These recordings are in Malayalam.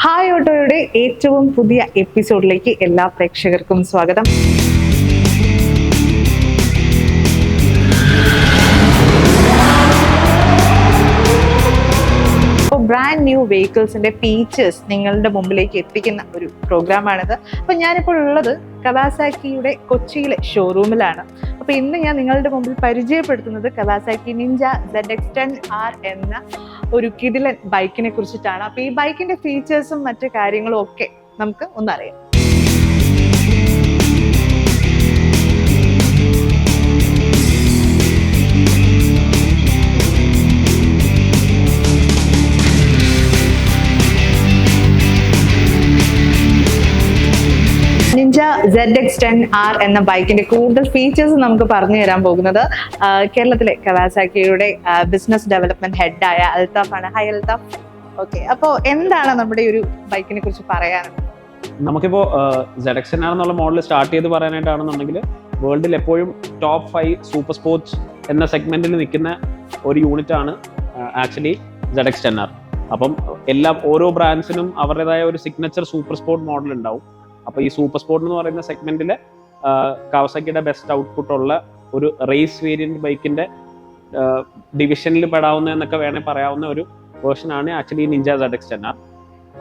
ഹായ് ഓട്ടോയുടെ ഏറ്റവും പുതിയ എപ്പിസോഡിലേക്ക് എല്ലാ പ്രേക്ഷകർക്കും സ്വാഗതം. ബ്രാൻഡ് ന്യൂ വെഹിക്കിൾസിന്റെ ഫീച്ചേഴ്സ് നിങ്ങളുടെ മുമ്പിലേക്ക് എത്തിക്കുന്ന ഒരു പ്രോഗ്രാമാണിത് അപ്പോൾ ഞാനിപ്പോൾ ഉള്ളത് കവാസാക്കിയുടെ കൊച്ചിയിലെ ഷോറൂമിലാണ് അപ്പോൾ ഇന്ന് ഞാൻ നിങ്ങളുടെ മുമ്പിൽ പരിചയപ്പെടുത്തുന്നത് കവാസാക്കി നിഞ്ച സെഡ് ആർ എന്ന ഒരു കിടിലൻ ബൈക്കിനെ കുറിച്ചിട്ടാണ്. അപ്പോൾ ഈ ബൈക്കിന്റെ ഫീച്ചേഴ്സും മറ്റു കാര്യങ്ങളും ഒക്കെ നമുക്ക് ഒന്നറിയാം. Ninja Z X ten R എന്ന ബൈക്കിന്റെ കൂടുതൽ ഫീച്ചേഴ്സ് നമുക്ക് പറഞ്ഞു തരാൻ പോകുന്നത്. കേരളത്തിലെ കവാസാക്കിയുടെ ബിസിനസ് ഡെവലപ്മെന്റ് ഹെഡായ ആണ്. ഹൈ അൽതാഫ്. ഓക്കെ അപ്പോ എന്താണ് നമ്മുടെ ഒരു ബൈക്കിനെ കുറിച്ച് പറയാനുള്ളത്? നമുക്കിപ്പോ ആർ എന്നുള്ള മോഡൽ സ്റ്റാർട്ട് ചെയ്ത് പറയാനായിട്ടാണെന്നുണ്ടെങ്കിൽ വേൾഡിൽ എപ്പോഴും ടോപ്പ് ഫൈവ് സൂപ്പർ സ്പോർട്സ് എന്ന സെഗ്മെന്റിൽ നിൽക്കുന്ന ഒരു യൂണിറ്റ് ആണ് ആക്ച്വലി സെഡക്സ് ടെൻ ആർ അപ്പം എല്ലാ ഓരോ ബ്രാൻഡ്സിനും അവരുടേതായ ഒരു സിഗ്നേച്ചർ സൂപ്പർ സ്പോർട്ട് മോഡൽ ഉണ്ടാവും. അപ്പോൾ ഈ സൂപ്പർ സ്പോർട്ട് എന്ന് പറയുന്ന സെഗ്മെന്റിൽ കവസക്കിയുടെ ബെസ്റ്റ് ഔട്ട്പുട്ട് ഉള്ള ഒരു റേസ് വേരിയന്റ് ബൈക്കിന്റെ ഡിവിഷനിൽ പെടാവുന്ന എന്നൊക്കെ വേണേൽ പറയാവുന്ന ഒരു വേർഷൻ ആണ് actually Ninja ZX ten R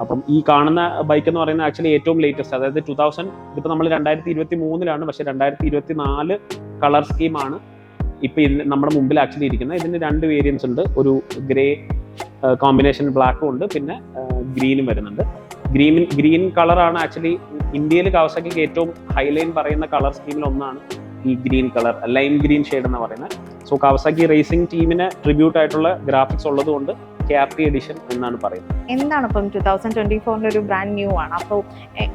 അപ്പം ഈ കാണുന്ന ബൈക്ക് എന്ന് പറയുന്നത് ആക്ച്വലി ഏറ്റവും ലേറ്റസ്റ്റ് അതായത് ടൂ തൗസൻഡ് ഇതിപ്പോൾ നമ്മൾ രണ്ടായിരത്തി ഇരുപത്തി മൂന്നിലാണ് പക്ഷേ രണ്ടായിരത്തി ഇരുപത്തി നാല് കളർ സ്കീമാണ് ഇപ്പം ഇതിന് നമ്മുടെ മുമ്പിൽ ആക്ച്വലി ഇരിക്കുന്നത്. ഇതിന് രണ്ട് വേരിയൻസ് ഉണ്ട്. ഒരു ഗ്രേ കോമ്പിനേഷൻ ബ്ലാക്കും ഉണ്ട്. പിന്നെ ഗ്രീനും വരുന്നുണ്ട്. ഗ്രീൻ ഗ്രീൻ കളറാണ് ആക്ച്വലി ഇന്ത്യയിൽ കവസക്കിക്ക് ഏറ്റവും ഹൈലൈൻ പറയുന്ന കളർ സ്കീമിൽ ഒന്നാണ് ഈ green colour lime green shade എന്ന് പറയുന്നത്. സോ കവസാക്കി റേസിംഗ് ടീമിന് ട്രിബ്യൂട്ട് ആയിട്ടുള്ള ഗ്രാഫിക്സ് ഉള്ളത് കൊണ്ട് ക്യാപി എഡിഷൻ എന്നാണ് പറയുന്നത്. എന്താണ് ഇപ്പം ടൂ തൗസൻഡ് ട്വന്റി ഫോറിന്റെ ഒരു ബ്രാൻഡ് ന്യൂ ആണ്? അപ്പോൾ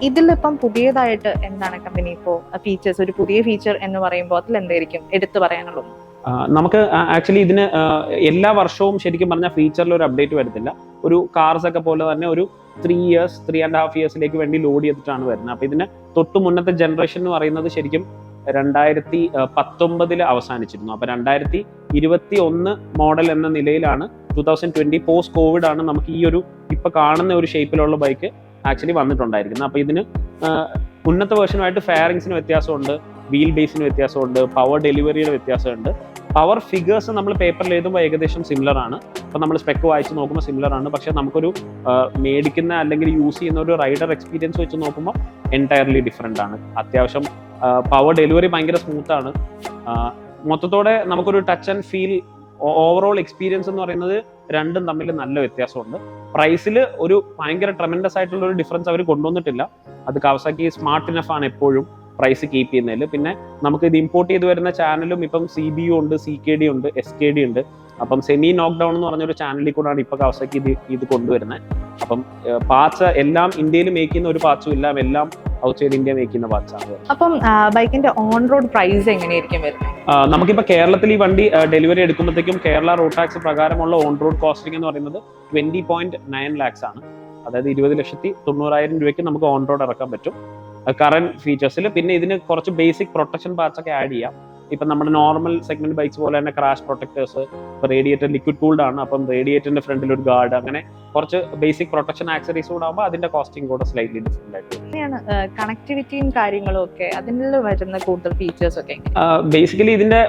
ഇതിലിപ്പം പുതിയതായിട്ട് എന്താണ് കമ്പനി ഇപ്പോൾ ഫീച്ചേഴ്സ് ഒരു പുതിയ ഫീച്ചർ എന്ന് പറയുമ്പോൾ അതിൽ എന്തായിരിക്കും എടുത്തു പറയാനുള്ളത്? നമുക്ക് ആക്ച്വലി ഇതിന് എല്ലാ വർഷവും ശരിക്കും പറഞ്ഞാൽ ഫീച്ചറിൽ ഒരു അപ്ഡേറ്റ് വരത്തില്ല. ഒരു കാർസ് ഒക്കെ പോലെ തന്നെ ഒരു three years three and half ഇയേഴ്സിലേക്ക് വേണ്ടി ലോഡ് ചെയ്തിട്ടാണ് വരുന്നത്. അപ്പൊ ഇതിന് തൊട്ട് മുന്നത്തെ ജനറേഷൻ എന്ന് പറയുന്നത് ശരിക്കും രണ്ടായിരത്തി പത്തൊമ്പതിൽ അവസാനിച്ചിരുന്നു. അപ്പൊ രണ്ടായിരത്തി ഇരുപത്തി ഒന്ന് മോഡൽ എന്ന നിലയിലാണ് two thousand twenty post Covid ആണ് നമുക്ക് ഈ ഒരു ഇപ്പൊ കാണുന്ന ഒരു ഷേപ്പിലുള്ള ബൈക്ക് ആക്ച്വലി വന്നിട്ടുണ്ടായിരിക്കുന്നത്. അപ്പൊ ഇതിന് ഉന്നത വേർഷനുമായിട്ട് ഫെയറിങ്സിന് വ്യത്യാസമുണ്ട് വീൽ ബേസിന് വ്യത്യാസമുണ്ട് പവർ ഡെലിവറിയുടെ വ്യത്യാസമുണ്ട്. പവർ ഫിഗേഴ്സ് നമ്മൾ പേപ്പറിൽ എഴുതുമ്പോൾ ഏകദേശം സിമിലർ ആണ്. അപ്പോൾ നമ്മൾ സ്പെക്ക് വായിച്ച് നോക്കുമ്പോൾ സിമിലർ ആണ്. പക്ഷെ നമുക്കൊരു മേടിക്കുന്ന അല്ലെങ്കിൽ യൂസ് ചെയ്യുന്ന ഒരു റൈഡർ എക്സ്പീരിയൻസ് വെച്ച് നോക്കുമ്പോൾ എന്റയർലി ഡിഫറെന്റ് ആണ്. അത്യാവശ്യം പവർ ഡെലിവറി ഭയങ്കര സ്മൂത്താണ് മൊത്തത്തോടെ നമുക്കൊരു touch and feel overall experience എന്ന് പറയുന്നത് രണ്ടും തമ്മിൽ നല്ല വ്യത്യാസമുണ്ട്. പ്രൈസിൽ ഒരു ഭയങ്കര ട്രമെൻഡസ് ആയിട്ടുള്ള ഒരു ഡിഫറൻസ് അവർ കൊണ്ടുവന്നിട്ടില്ല. അത് കവസാക്കി സ്മാർട്ട് ഇനഫ് ആണ് എപ്പോഴും പ്രൈസ് കീപ്പ് ചെയ്യുന്നതിൽ. പിന്നെ നമുക്ക് ഇത് ഇമ്പോർട്ട് ചെയ്ത് വരുന്ന ചാനലും ഇപ്പം സി ബി ഉണ്ട് സി കെ ഡി ഉണ്ട് എസ് കെ ഡി ഉണ്ട്. അപ്പം സെമി ലോക്ക്ഡൗൺ എന്ന് പറഞ്ഞൊരു ചാനലിൽ കൂടാണ് ഇപ്പൊ കവസക്ക് ഇത് ഇത് കൊണ്ടുവരുന്നത് അപ്പം പാച്ച എല്ലാം ഇന്ത്യയിൽ മേക്ക് ചെയ്യുന്ന ഒരു പാച്ചും ഇല്ല. എല്ലാം ഔട്ട്സൈഡ് ഇന്ത്യ മേക്ക് ചെയ്യുന്ന പാച്ചാണ് അപ്പം ബൈക്കിന്റെ ഓൺ റോഡ് പ്രൈസ് എങ്ങനെയായിരിക്കും വരുന്നത് നമുക്കിപ്പോൾ കേരളത്തിൽ ഈ വണ്ടി ഡെലിവറി എടുക്കുമ്പോഴത്തേക്കും കേരള റോഡ് ടാക്സ് പ്രകാരമുള്ള ഓൺ റോഡ് കോസ്റ്റിംഗ് എന്ന് പറയുന്നത് ട്വന്റി പോയിന്റ് നയൻ ലാക്സ് ആണ്. അതായത് ഇരുപത് ലക്ഷത്തി തൊണ്ണൂറായിരം രൂപയ്ക്ക് നമുക്ക് ഓൺ റോഡ് ഇറക്കാൻ പറ്റും. കറന്റ് ഫീച്ചേഴ്സിൽ പിന്നെ ഇതിന് കുറച്ച് ബേസിക് പ്രൊട്ടക്ഷൻ പാർട്സ് ഒക്കെ ആഡ് ചെയ്യാം. ഇപ്പം നമ്മുടെ നോർമൽ സെഗ്മെന്റ് ബൈക്സ് പോലെ തന്നെ ക്രാഷ് പ്രൊട്ടക്ടേഴ്സ് ഇപ്പം റേഡിയേറ്റർ ലിക്വിഡ് കൂൾഡ് ആണ്. അപ്പം റേഡിയേറ്ററിന്റെ ഫ്രണ്ടിൽ ഒരു ഗാർഡ് അങ്ങനെ കുറച്ച് ബേസിക് പ്രൊട്ടക്ഷൻ ആക്സറീസ് കൂടെ ആകുമ്പോൾ അതിന്റെ കോസ്റ്റിംഗ് കൂടെ സ്ലൈറ്റ്ലി ഡിഫറെന്റ് ആയിട്ട് കണക്ടിവിറ്റിയും കാര്യങ്ങളും ഒക്കെ അതിൽ വരുന്ന കൂടുതൽ ഫീച്ചേഴ്സ് ഒക്കെ ബേസിക്കലി ഇതിന്റെ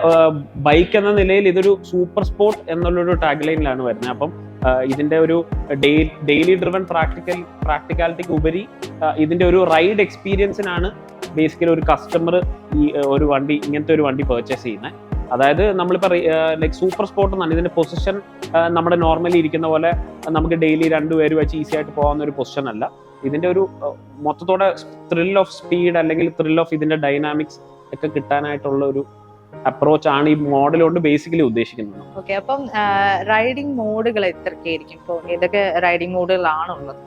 ബൈക്ക് എന്ന നിലയിൽ ഇതൊരു സൂപ്പർ സ്പോർട്ട് എന്നുള്ളൊരു ടാഗ് ലൈനിലാണ് വരുന്നത്. അപ്പം ഇതിന്റെ ഒരു ഡെയിലി ഡ്രിവൺ പ്രാക്ടിക്കൽ പ്രാക്ടിക്കാലിറ്റിക്ക് ഉപരി ഇതിന്റെ ഒരു റൈഡ് എക്സ്പീരിയൻസിനാണ് ബേസിക്കലി ഒരു കസ്റ്റമർ ഈ ഒരു വണ്ടി ഇങ്ങനത്തെ ഒരു വണ്ടി പർച്ചേസ് ചെയ്യുന്നത് അതായത് നമ്മളിപ്പോൾ ലൈക്ക് സൂപ്പർ സ്പോർട്ട് എന്നാണ് ഇതിന്റെ പൊസിഷൻ നമ്മുടെ നോർമലി ഇരിക്കുന്ന പോലെ നമുക്ക് ഡെയിലി രണ്ടുപേര് വെച്ച് ഈസി ആയിട്ട് പോകാവുന്ന ഒരു പൊസിഷൻ അല്ല. ഇതിന്റെ ഒരു മൊത്തത്തോടെ ത്രിൽ ഓഫ് സ്പീഡ് അല്ലെങ്കിൽ ത്രിൽ ഓഫ് ഇതിന്റെ ഡൈനാമിക്സ് ഒക്കെ കിട്ടാനായിട്ടുള്ള ഒരു അപ്രോച്ച് ആണ് ഈ മോഡൽ കൊണ്ട് ബേസിക്കലി ഉദ്ദേശിക്കുന്നത്. ഓക്കെ അപ്പം റൈഡിംഗ് മോഡുകൾ എത്രയൊക്കെയായിരിക്കും? ഇപ്പോൾ ഏതൊക്കെ റൈഡിംഗ് മോഡുകളാണുള്ളത്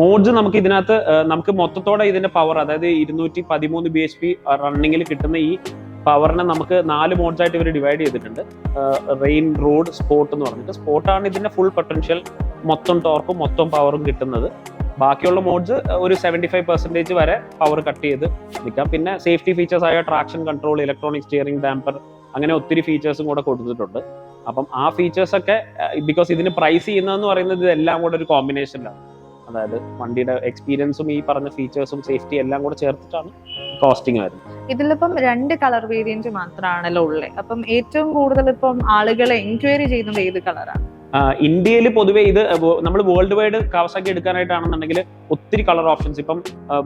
മോഡ്സ് നമുക്ക് ഇതിനകത്ത് നമുക്ക് മൊത്തത്തോടെ ഇതിന്റെ പവർ അതായത് ഇരുന്നൂറ്റി പതിമൂന്ന് ബി എച്ച് പി റണ്ണിങ്ങിൽ കിട്ടുന്ന ഈ പവറിനെ നമുക്ക് നാല് മോഡ്സ് ആയിട്ട് ഇവർ ഡിവൈഡ് ചെയ്തിട്ടുണ്ട് റെയിൻ റോഡ് സ്പോട്ട് എന്ന് പറഞ്ഞിട്ട്. സ്പോർട്ടാണ് ഇതിന്റെ ഫുൾ പൊട്ടൻഷ്യൽ മൊത്തം ടോർക്കും മൊത്തം പവറും കിട്ടുന്നത്. ബാക്കിയുള്ള മോഡ്സ് ഒരു സെവന്റി ഫൈവ് പെർസെന്റേജ് വരെ പവർ കട്ട് ചെയ്ത് നിൽക്കാം. പിന്നെ സേഫ്റ്റി ഫീച്ചേഴ്സ് ആയ traction control electronic steering damper അങ്ങനെ ഒത്തിരി ഫീച്ചേഴ്സും കൂടെ കൊടുത്തിട്ടുണ്ട്. അപ്പം ആ ഫീച്ചേഴ്സൊക്കെ ബിക്കോസ് ഇതിന് പ്രൈസ് ചെയ്യുന്നതെന്ന് പറയുന്നത് ഇതെല്ലാം കൂടെ ഒരു കോമ്പിനേഷനിലാണ് അതായത് വണ്ടിയുടെ എക്സ്പീരിയൻസും ഈ പറഞ്ഞ ഫീച്ചേഴ്സും സേഫ്റ്റി എല്ലാം കൂടെ ചേർത്തിട്ടാണ് കോസ്റ്റിംഗ് വരുന്നത് ഇതിലിപ്പം രണ്ട് കളർ വേരിയന്റ് മാത്രമാണല്ലോ ഉള്ളത് അപ്പം ഏറ്റവും കൂടുതൽ ഇപ്പം ആളുകളെ എൻക്വയറി ചെയ്യുന്നത് ഏത് കളറാണ് ഇന്ത്യയിൽ പൊതുവേ ഇത് നമ്മൾ വേൾഡ് വൈഡ് കവസാക്കി എടുക്കാനായിട്ടാണെന്നുണ്ടെങ്കിൽ ഒത്തിരി കളർ ഓപ്ഷൻസ് ഇപ്പം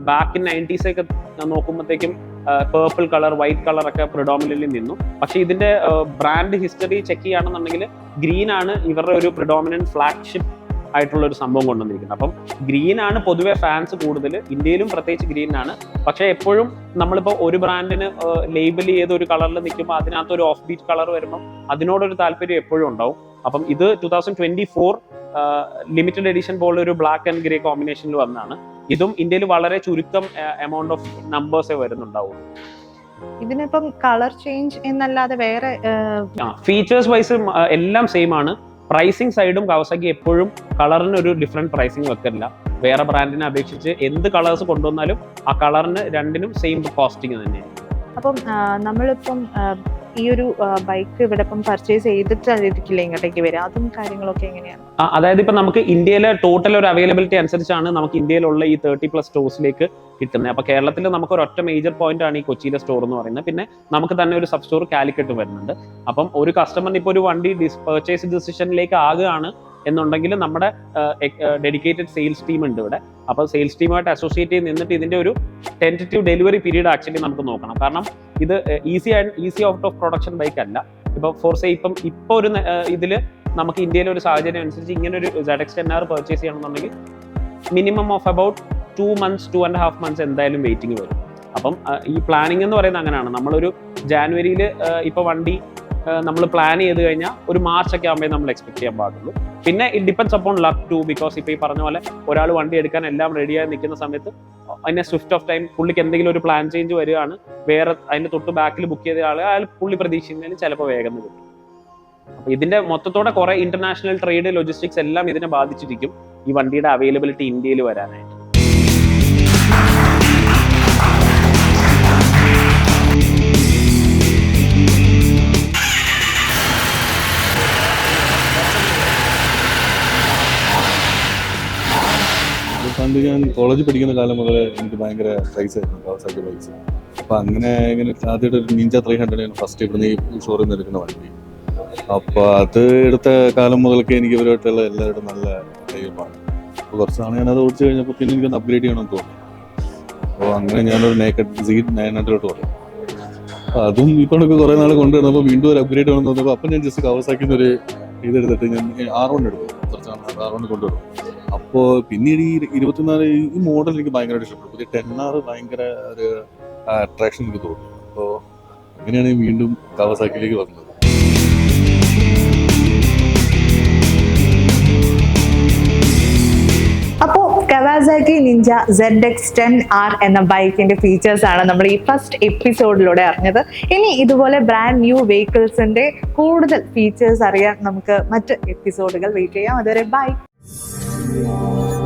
ബാക്ക് ഇൻ നയന്റീസ് ഒക്കെ നോക്കുമ്പോഴത്തേക്കും പേർപ്പിൾ കളർ വൈറ്റ് കളർ ഒക്കെ പ്രിഡോമിനന്റ് നിന്നു. പക്ഷേ ഇതിന്റെ ബ്രാൻഡ് ഹിസ്റ്ററി ചെക്ക് ചെയ്യുകയാണെന്നുണ്ടെങ്കിൽ ഗ്രീൻ ആണ് ഇവരുടെ ഒരു പ്രിഡോമിനന്റ് ഫ്ലാഗ്ഷിപ്പ് ആയിട്ടുള്ള ഒരു സംഭവം കൊണ്ടുവന്നിരിക്കുന്നത്. അപ്പം ഗ്രീൻ ആണ് പൊതുവെ ഫാൻസ് കൂടുതൽ. ഇന്ത്യയിലും പ്രത്യേകിച്ച് ഗ്രീൻ ആണ്. പക്ഷേ എപ്പോഴും നമ്മളിപ്പോൾ ഒരു ബ്രാൻഡിന് ലേബിൾ ചെയ്ത് ഒരു കളറിൽ നിൽക്കുമ്പോൾ അതിനകത്ത് ഒരു ഓഫ് ബീറ്റ് കളർ വരുമ്പോൾ അതിനോടൊരു താല്പര്യം എപ്പോഴും ഉണ്ടാവും. അപ്പം ഇത് two thousand twenty four limited edition പോലെ ഒരു ബ്ലാക്ക് ആൻഡ് ഗ്രേ കോമ്പിനേഷനിൽ വന്നതാണ്. ഇതും ഇന്ത്യയിൽ വളരെ ചുരുക്കം എമൗണ്ട് ഓഫ് നമ്പേഴ്സേ വരുന്നുണ്ടാവുള്ളൂ ഇതിനിപ്പം കളർ ചേഞ്ച് എന്നല്ലാതെ വേറെ ഫീച്ചേഴ്സ് വൈസ് എല്ലാം സെയിം ആണ്. പ്രൈസിങ് സൈഡും കവസാക്കി എപ്പോഴും കളറിന് ഒരു ഡിഫറെന്റ് പ്രൈസിങ് വെക്കില്ല വേറെ ബ്രാൻഡിനെ അപേക്ഷിച്ച് എന്ത് കളേഴ്സ് കൊണ്ടുവന്നാലും ആ കളറിന് രണ്ടിനും സെയിം കോസ്റ്റിംഗ് തന്നെയാണ് അപ്പം നമ്മളിപ്പം ഈ ഒരു ബൈക്ക് ഇവിടെ ഇപ്പം പർച്ചേസ് ചെയ്തിട്ടായിരിക്കില്ല ഇങ്ങോട്ടേക്ക് വരിക അതും കാര്യങ്ങളൊക്കെ എങ്ങനെയാണ്? അതായത് ഇപ്പൊ നമുക്ക് ഇന്ത്യയിലെ ടോട്ടൽ ഒരു അവൈലബിലിറ്റി അനുസരിച്ചാണ് നമുക്ക് ഇന്ത്യയിലുള്ള ഈ തേർട്ടി പ്ലസ് സ്റ്റോഴ്സിലേക്ക് കിട്ടുന്നത്. അപ്പോൾ കേരളത്തിൽ നമുക്ക് ഒരൊറ്റ മേജർ പോയിന്റ് ആണ് ഈ കൊച്ചിയിലെ സ്റ്റോർ എന്ന് പറയുന്നത്. പിന്നെ നമുക്ക് തന്നെ ഒരു സബ് സ്റ്റോർ കാലിക്കറ്റ് വരുന്നുണ്ട്. അപ്പം ഒരു കസ്റ്റമറിന് ഇപ്പോൾ ഒരു വണ്ടി ഡിസ് പെർച്ചേസ് ഡിസിഷനിലേക്ക് ആകുകയാണ് എന്നുണ്ടെങ്കിൽ നമ്മുടെ ഡെഡിക്കേറ്റഡ് സെയിൽസ് ടീം ഉണ്ട് ഇവിടെ. അപ്പോൾ സെയിൽസ് ടീമായിട്ട് അസോസിയേറ്റ് ചെയ്ത് നിന്നിട്ട് ഇതിന്റെ ഒരു ടെന്ററ്റീവ് ഡെലിവറി പീരീഡ് ആക്ച്വലി നമുക്ക് നോക്കണം. കാരണം ഇത് easy and easy out of production bike അല്ല. ഇപ്പൊ ഫോർ സേ ഇപ്പം ഇപ്പൊ ഒരു ഇതിൽ നമുക്ക് ഇന്ത്യയിലെ ഒരു സാഹചര്യം അനുസരിച്ച് ഇങ്ങനെ ഒരു സെഡക്സ് ടെൻ ആർ പർച്ചേസ് ചെയ്യണമെന്നുണ്ടെങ്കിൽ minimum of about two months two and half months എന്തായാലും വെയിറ്റിംഗ് വരും. അപ്പം ഈ പ്ലാനിങ് എന്ന് പറയുന്നത് അങ്ങനെയാണ്. നമ്മളൊരു ജാനുവരിയിൽ ഇപ്പോൾ വണ്ടി നമ്മൾ പ്ലാൻ ചെയ്ത് കഴിഞ്ഞാൽ ഒരു മാർച്ച് ഒക്കെ ആകുമ്പോൾ നമ്മൾ എക്സ്പെക്ട് ചെയ്യാൻ പാടുള്ളൂ. പിന്നെ it depends upon luck too because ഇപ്പോൾ ഈ പറഞ്ഞ പോലെ ഒരാൾ വണ്ടി എടുക്കാൻ എല്ലാം റെഡിയായി നിൽക്കുന്ന സമയത്ത് അതിനെ സ്വിഫ്റ്റ് ഓഫ് ടൈം പുള്ളിക്ക് എന്തെങ്കിലും ഒരു പ്ലാൻ ചേഞ്ച് വരികയാണ്. വേറെ അതിന്റെ തൊട്ട് ബാക്കിൽ ബുക്ക് ചെയ്ത ആൾ അയാൾ പുള്ളി പ്രതീക്ഷിക്കുന്നതിന് ചിലപ്പോൾ വേഗം കിട്ടും. അപ്പൊ ഇതിന്റെ മൊത്തത്തോടെ കുറെ ഇന്റർനാഷണൽ ട്രേഡ് ലോജിസ്റ്റിക്സ് എല്ലാം ഇതിനെ ബാധിച്ചിരിക്കും ഈ വണ്ടിയുടെ അവൈലബിലിറ്റി ഇന്ത്യയിൽ വരാനായിട്ട്. പണ്ട് ഞാൻ കോളേജിൽ പഠിക്കുന്ന കാലം മുതൽ എനിക്ക് ഭയങ്കര പ്രൈസ് ആയിരുന്നു കവാസാക്കി ബൈക്സ് അപ്പൊ അങ്ങനെ ഇങ്ങനെ ആദ്യമായിട്ട് ഒരു നിഞ്ച ത്രീ ഹൺഡ്രഡ് ഫസ്റ്റ് ഇവിടുന്ന് ഈ ഷോറൂമിൽ നിന്ന് എടുക്കുന്ന വണ്ടി. അപ്പൊ അത് എടുത്ത കാലം മുതലൊക്കെ എനിക്ക് ഇവരുമായിട്ടുള്ള എല്ലാവരും നല്ല കൈവപ്പാണ് കുറച്ച് നാളെ ഞാനത് ഓടിച്ചു കഴിഞ്ഞപ്പോൾ പിന്നെ എനിക്കൊന്ന് അപ്ഗ്രേഡ് ചെയ്യണമെന്ന് തോന്നി. അപ്പോൾ അങ്ങനെ ഞാനൊരു നേക്കഡ് സീ നയൻ ഹൺഡ്രഡ് അപ്പൊ അതും ഇപ്പോൾ കുറേ നാൾ കൊണ്ടുവന്നപ്പോൾ വീണ്ടും ഒരു അപ്ഗ്രേഡ് വേണമെന്ന് തോന്നുന്നപ്പോൾ അപ്പം ഞാൻ ജസ്റ്റ് കവസാക്കുന്ന ഒരു ഇതെടുത്തിട്ട് ഞാൻ ആർ വൺ എടുത്തു. കുറച്ച് നാൾ ആർ കൊണ്ടുവരും അപ്പോൾ പിന്നീട് ഈ ഇരുപത്തിനാല് ഈ മോഡൽ എനിക്ക് ഭയങ്കരമായിട്ട് ഇഷ്ടപ്പെട്ടു. പുതിയ ടെൻ ആർ ഭയങ്കര ഒരു അട്രാക്ഷൻ എനിക്ക് തോന്നി അപ്പോൾ അങ്ങനെയാണ് വീണ്ടും കവസാക്കിലേക്ക് വന്നത്. അപ്പോൾ Kawasaki Ninja Z X ten R എന്ന ബൈക്കിന്റെ ഫീച്ചേഴ്സ് ആണ് നമ്മൾ ഈ ഫസ്റ്റ് എപ്പിസോഡിലൂടെ അറിഞ്ഞത്. ഇനി ഇതുപോലെ ബ്രാൻഡ് ന്യൂ വെഹിക്കിൾസിന്റെ കൂടുതൽ ഫീച്ചേഴ്സ് അറിയാൻ നമുക്ക് മറ്റ് എപ്പിസോഡുകൾ വെയിറ്റ് ചെയ്യാം. അതുവരെ ബൈ Amen.